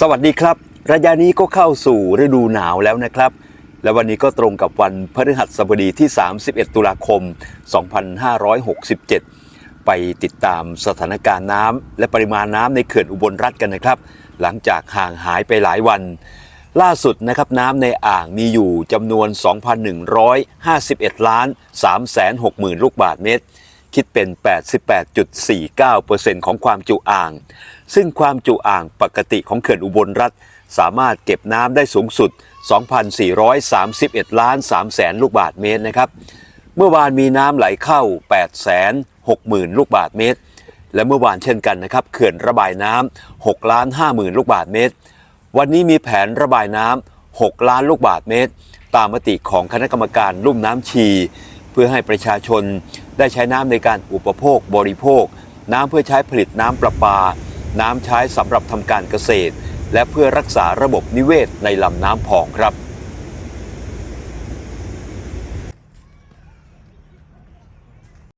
สวัสดีครับ ระยะนี้ก็เข้าสู่ฤดูหนาวแล้วนะครับ และวันนี้ก็ตรงกับวันพฤหัสบดีที่ 31 ตุลาคม 2567 ไปติดตามสถานการณ์น้ำและปริมาณน้ำในเขื่อนอุบลรัฐกันนะครับ หลังจากห่างหายไปหลายวัน ล่าสุดนะครับน้ำในอ่างมีอยู่จำนวน 2,151 ล้าน360,000 ลูกบาทเมตร คิดเป็น 88.49%ของความจุอ่าง ซึ่งความจุอ่างปกติของเขื่อนอุบลรัฐ สามารถเก็บน้ำได้สูงสุด 2,431 ล้าน3แสนลูกบาทเมตรนะครับ เมื่อวานมีน้ำไหลเข้า860,000ลูกบาทเมตร และเมื่อวานเช่นกันนะครับเขื่อนระบายน้ำ6ล้าน50,000ลูกบาทเมตร วันนี้มีแผนระบายน้ำ6ล้านลูกบาทเมตร ตามมติของคณะกรรมการลุ่มน้ำชี เพื่อให้ประชาชนได้ใช้น้ำในการอุปโภคบริโภค น้ำเพื่อใช้ผลิตน้ำประปา น้ำใช้สำหรับทำการเกษตร และเพื่อรักษาระบบนิเวศในลำน้ำพองครับ